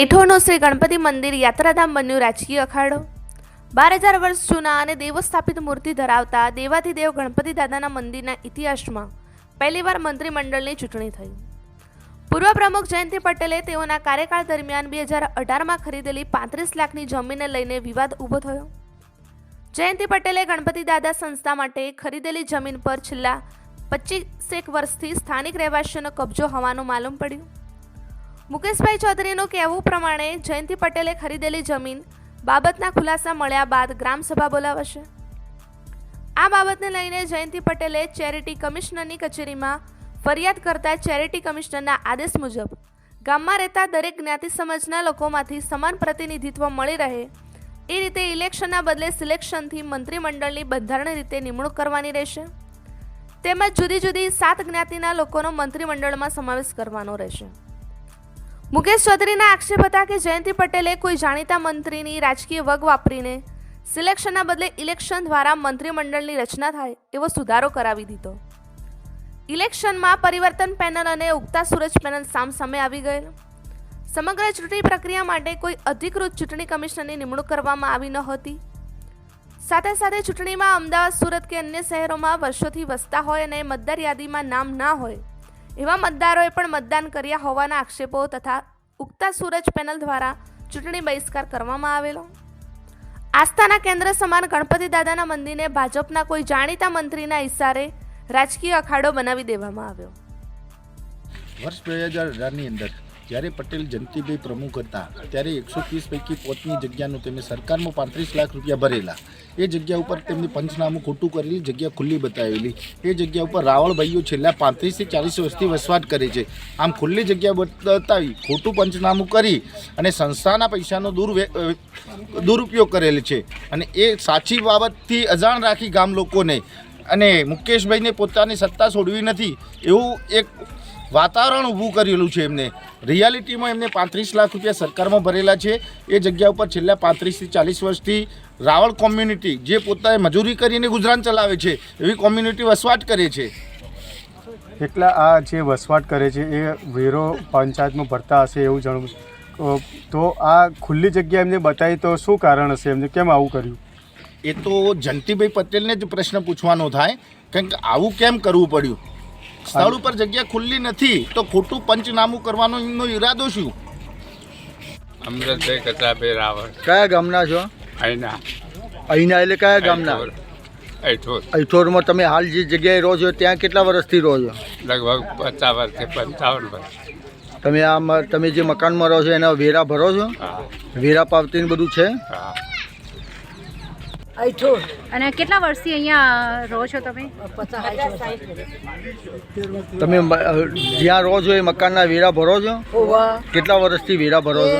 એઠોરનો શ્રી ગણપતિ મંદિર યાત્રાધામ બન્યું રાજકીય અખાડો. બાર હજાર વર્ષ જૂના અને દેવસ્થાપિત મૂર્તિ ધરાવતા દેવાધિદેવ ગણપતિ દાદાના મંદિરના ઇતિહાસમાં પહેલીવાર મંત્રીમંડળની ચૂંટણી થઈ. પૂર્વ પ્રમુખ જયંતિ પટેલે તેઓના કાર્યકાળ દરમિયાન બે હજાર અઢારમાં ખરીદેલી પાંત્રીસ લાખની જમીનને લઈને વિવાદ ઊભો થયો. જયંતિ પટેલે ગણપતિ દાદા સંસ્થા માટે ખરીદેલી જમીન પર છેલ્લા પચીસેક વર્ષથી સ્થાનિક રહેવાસીઓનો કબજો હોવાનું માલુમ પડ્યું. મુકેશભાઈ ચૌધરીનું કહેવું પ્રમાણે જયંતિ પટેલે ખરીદેલી જમીન બાબતના ખુલાસા મળ્યા બાદ ગ્રામસભા બોલાવશે. આ બાબતને લઈને જયંતિ પટેલે ચેરિટી કમિશનરની કચેરીમાં ફરિયાદ કરતા ચેરિટી કમિશનરના આદેશ મુજબ ગામમાં રહેતા દરેક જ્ઞાતિ સમાજના લોકોમાંથી સમાન પ્રતિનિધિત્વ મળી રહે એ રીતે ઇલેક્શનના બદલે સિલેક્શનથી મંત્રીમંડળની બંધારણ રીતે નિમણૂક કરવાની રહેશે. તેમજ જુદી જુદી સાત જ્ઞાતિના લોકોનો મંત્રીમંડળમાં સમાવેશ કરવાનો રહેશે. મુકેશ ચૌધરીના આક્ષેપ હતા કે જયંતિ પટેલે કોઈ જાણીતા મંત્રીની રાજકીય વગ વાપરીને સિલેક્શનના બદલે ઇલેક્શન દ્વારા મંત્રીમંડળની રચના થાય એવો સુધારો કરાવી દીધો. ઇલેક્શનમાં પરિવર્તન પેનલ અને ઉગતા સૂરજ પેનલ સામસામે આવી ગયેલ. સમગ્ર ચૂંટણી પ્રક્રિયા માટે કોઈ અધિકૃત ચૂંટણી કમિશનરની નિમણૂક કરવામાં આવી ન હતી. સાથે સાથે ચૂંટણીમાં અમદાવાદ, સુરત કે અન્ય શહેરોમાં વર્ષોથી વસતા હોય અને મતદાર યાદીમાં નામ ના હોય એવા મતદારોએ પણ મતદાન કર્યા હોવાના આક્ષેપો તથા ઉગતા સૂરજ પેનલ દ્વારા ચૂંટણી બહિષ્કાર કરવામાં આવેલો. આસ્થાના કેન્દ્ર સમાન ગણપતિ દાદાના મંદિરને ભાજપના કોઈ જાણીતા મંત્રીના ઇશારે રાજકીય અખાડો બનાવી દેવામાં આવ્યો. વર્ષ બે હજાર અઢારની અંદર જ્યારે પટેલ જયંતિભાઈ પ્રમુખ હતા, ત્યારે એકસો ત્રીસ પૈકી પોતની જગ્યાનું તેમણે સરકારમાં પાંત્રીસ લાખ રૂપિયા ભરેલા. એ જગ્યા ઉપર તેમની પંચનામું ખોટું કરેલી, જગ્યા ખુલ્લી બતાવેલી. એ જગ્યા ઉપર રાવળભાઈઓ છેલ્લા પાંત્રીસથી ચાલીસ વર્ષથી વસવાટ કરે છે. આમ ખુલ્લી જગ્યા બતાવી, ખોટું પંચનામું કરી અને સંસ્થાના પૈસાનો દુર્વે દુરુપયોગ કરેલ છે. અને એ સાચી બાબતથી અજાણ રાખી ગામ લોકોને. અને મુકેશભાઈને પોતાની સત્તા છોડવી નથી, એવું એક વાતાવરણ ઊભું કરેલું છે એમને. રિયાલિટીમાં એમને પાંત્રીસ લાખ રૂપિયા સરકારમાં ભરેલા છે. એ જગ્યા ઉપર છેલ્લા પાંત્રીસથી ચાલીસ વર્ષથી રાવળ કોમ્યુનિટી જે પોતાએ મજૂરી કરીને ગુજરાન ચલાવે છે એવી કોમ્યુનિટી વસવાટ કરે છે. એટલા આ જે વસવાટ કરે છે એ વેરો પંચાયતમાં ભરતા હશે એવું જાણવું તો આ ખુલ્લી જગ્યા એમને બતાવી તો શું કારણ હશે એમને? કેમ આવું કર્યું? એ તો જંતીભાઈ પટેલને જ પ્રશ્ન પૂછવાનો થાય. કારણ કે આવું કેમ કરવું પડ્યું? સ્થળ ઉપર જગ્યા ખુલ્લી નથી તો ખોટું પંચનામું કરવાનો એમનો ઈરાદો શું? અમૃતભાઈ કચાભાઈ રાવળ કયા ગામના છો? અહીંના. અહીંના એટલે કયા ગામના? અઠોર અઠોરમાં તમે હાલ જે જગ્યાએ રહો છો ત્યાં કેટલા વર્ષથી રહો છો? લગભગ પચાસ વર્ષથી પંચાવન વર્ષ. તમે આ તમે જે મકાનમાં રહો છો એના વેરા ભરો છો? વેરા પાવતી બધું છે? હા. અને કેટલા વર્ષથી અહીંયા રહો છો તમે? તમે જ્યાં રહો છો એ મકાનના વેરા ભરો છો? કેટલા વર્ષથી વેરા ભરો છો?